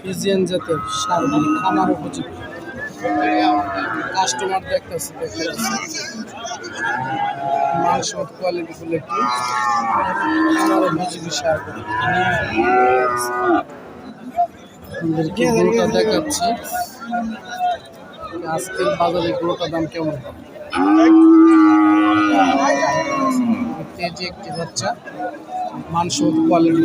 Friesian জাতের সারগুলি খামার উপযোগী। কাস্টমার দেখতেছে দেখতেছে। মাংস কোয়ালিটি ফুল একটি খামার উপযোগী গরুটা দেখাচ্ছি। আজকের বাজারে গরুটার দাম কেমন? কেজি একটি বাচ্চা মাংস কোয়ালিটি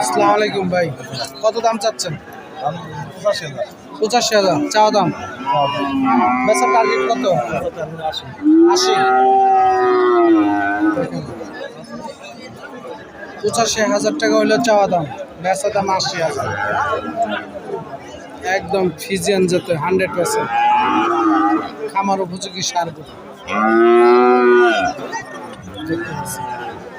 আসসালামু আলাইকুম ভাই। কত দাম চাচ্ছেন? পঁচাশি হাজার। চাওয়া দাম? বেচার টার্গেট কত? আশি। পঁচাশি হাজার টাকা হইলে চাওয়া দাম। বেচা দাম আশি হাজার। একদম ফিজিয়ান যেতে হান্ড্রেড পার্সেন্ট খামার উপযোগী সার। দেখতে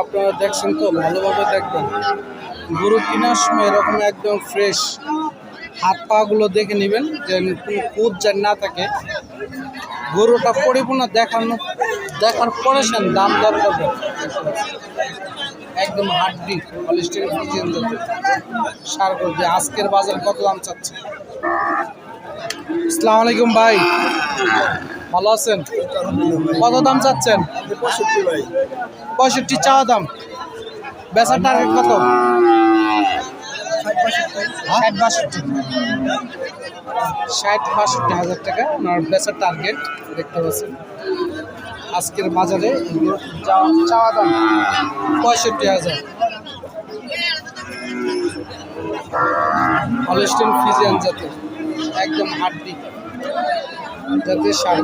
আপনারা দেখছেন তো ভালোভাবে দেখবেন। গরু কেনার সময় এরকম একদম ফ্রেশ হাত পা গুলো দেখে নেবেন যে কোনো কুদ যেন না থাকে। গরুটা পরিপূর্ণ দেখানো দেখার পরে সেন দাম দর করবেন একদম হাড্ডি হলিস্টিন ফ্রিজিয়ান সার যে আজকের বাজার কত দাম চাচ্ছে? আসসালামু আলাইকুম ভাই। ভালো আছেন? কত দাম চাচ্ছেন? পঁয়ষট্টি চাওয়া দাম। বেচার টার্গেট কত? ষাট বাষট্টি। ষাট বাষট্টি হাজার টাকা ওনার বেচার টার্গেট দেখতে পাচ্ছেন। আজকের বাজারে চাওয়া দাম পঁয়ষট্টি হাজার। হলস্টেন ফিজিয়ান জাতের, একদম হাড্ডি জাতের শাড়ি।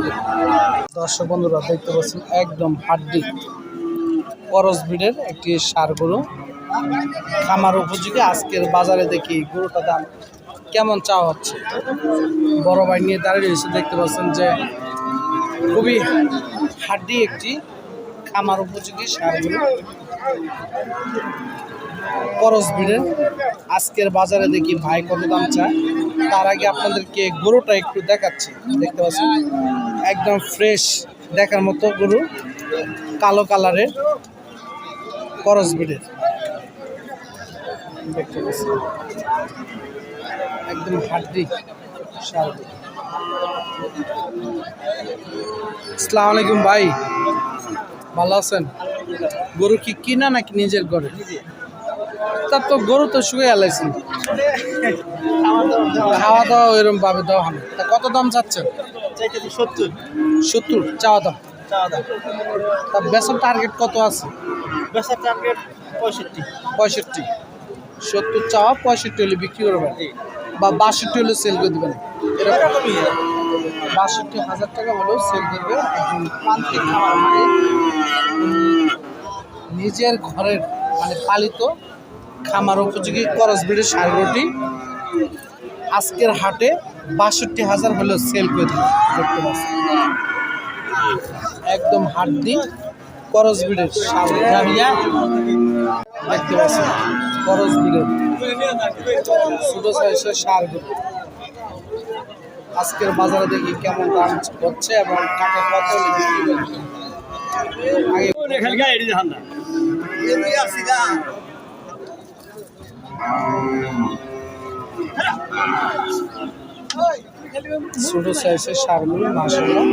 দর্শক বন্ধুরা, দেখতে পাচ্ছেন, একদম হাড্ডি। করস ব্রিডের একটি সার গরু। খামার উপযোগী, আজকের বাজারে দেখি গরুটা দাম কেমন চাওয়া হচ্ছে? বড় ভাই নিয়ে দাঁড়িয়ে রয়েছে, দেখতে পাচ্ছেন যে খুবই হাড্ডি একটি খামার উপযোগী সার গরু করস ব্রিডের আজকের বাজারে দেখি ভাই কত দাম চায়। তার আগে আপনাদেরকে গরুটা একটু দেখাচ্ছি, দেখতে পাচ্ছেন? একদম ফ্রেশ দেখার মতো গরু, কালো কালারের করস ব্রিডের দেখতে পাচ্ছেন একদম হাড্ডি। আসসালামু আলাইকুম ভাই। ভালো আছেন? গরু কি কিনা নাকি নিজের ঘরে? তার তো গরু তো শুয়ে আলাইছেন খাওয়া দাওয়া এরকম ভাবে দেওয়া হবে তা কত দাম চাচ্ছেন? সত্তর। সত্তর চাওয়া দাম? তা বেসন টার্গেট কত আছে? বেচার টার্গেট পঁয়ষট্টি। পঁয়ষট্টি। সত্তর চাওয়া পঁয়ষট্টি হলে বিক্রি করবেন। বা বাষট্টি হলে সেল করে দেবেন। এরকমই। বাষট্টি হাজার টাকা হলেও সেল করবে একজন প্রান্তিক খামার মালিক। নিজের ঘরের মানে পালিত খামার উপযোগী করস ব্রিডের সারগরটি আজকের হাটে বাষট্টি হাজার হলেও সেল করে দেবে দেখতে পাচ্ছেন। একদম হাড্ডি করস ব্রিডের সার দেখতে পাচ্ছেন। করস ব্রিডের ছোট সাইজের সার গরু আজকের বাজারে দেখি কেমন দাম হচ্ছে এবং কাকে কত ছোট সাইজের সারগুলো মাসাল্লাহ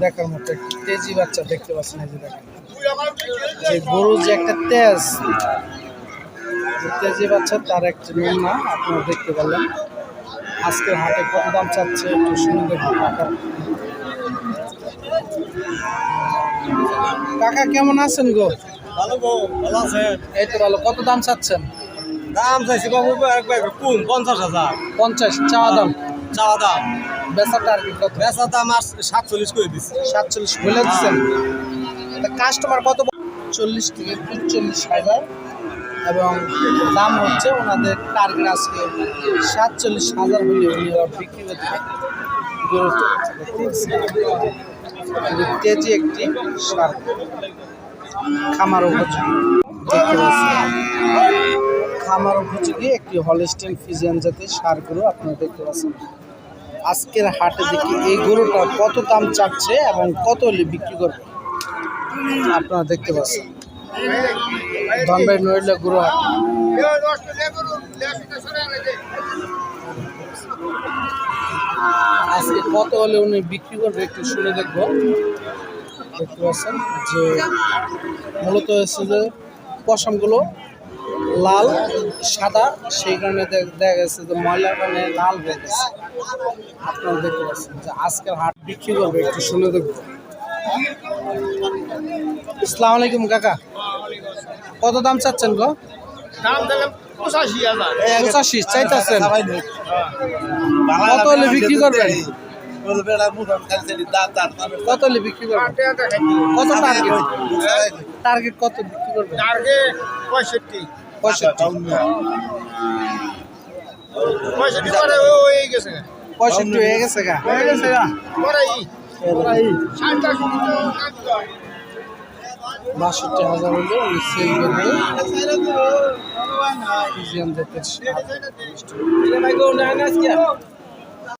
দেখার মতো তেজি বাচ্চা দেখতে পাচ্ছেন এই যে দেখেন। যে গরু যে একটা তেজ তেজি বাচ্চা তার একটি নমুনা আপনারা দেখতে পারলেন। আজকের হাটে কত দাম চাচ্ছে একটু শুনে দেখুন কাকা। কাকা কেমন আছেন গো? ভালো গো ভালো আছে। এই তো ভালো। কত দাম চাচ্ছেন? দাম চাইছি একবার কোন? পঞ্চাশ হাজার। পঞ্চাশ চাওয়া দাম? চাওয়া দাম। বেচা টার্গেট কত? বেচা দাম আর সাতচল্লিশ করে দিচ্ছি সাতচল্লিশ বলে দিচ্ছেন কাস্টমার কত চল্লিশ থেকে পঁয়চল্লিশ হাজার। এবং দাম হচ্ছে ওনাদের টার্গেট আজকে সাতচল্লিশ হাজার হলে উনি বিক্রি করতে কেজি একটি সার। খামার উপযোগী। দেখতে খামার উপযোগী একটি হলিস্টিন ফিজিয়ান জাতের সার গরু আপনারা দেখতে পাচ্ছেন। আজকের হাটে দেখি এই গরুটা কত দাম চাচ্ছে এবং কত হলে বিক্রি করবে? আপনারা দেখতে পাচ্ছেন। আজকে কত হলে উনি বিক্রি করবে একটু শুনে দেখব। দেখতে পাচ্ছেন যে মূলত হচ্ছে যে পশমগুলো লাল, সাদা, সেই কারণে দেখা গেছে যে ময়লার কারণে লাল হয়ে গেছে। আপনারা দেখতে পাচ্ছেন যে আজকের হাট বিক্রি করবে একটু শুনে দেখব। ইসলাম আলাইকুম কাকা। কত দাম চাচ্ছেন গো? দাম দিলাম পঁচাশি হাজার। পঁচাশি চাইতেছেন? কত হলে বিক্রি করবেন? কত হলে বিক্রি করবেন? কত টার্গেট টার্গেট কত বিক্রি করবেন? টার্গেট পঁয়ষট্টি। পঁয়ষট্টি। পঁয়ষট্টি হয়ে গেছে হয়ে গা হয়ে গেছে গা? বাষট্টি হাজার হলে উনি সেল করবে ফিজিয়ান জাতের।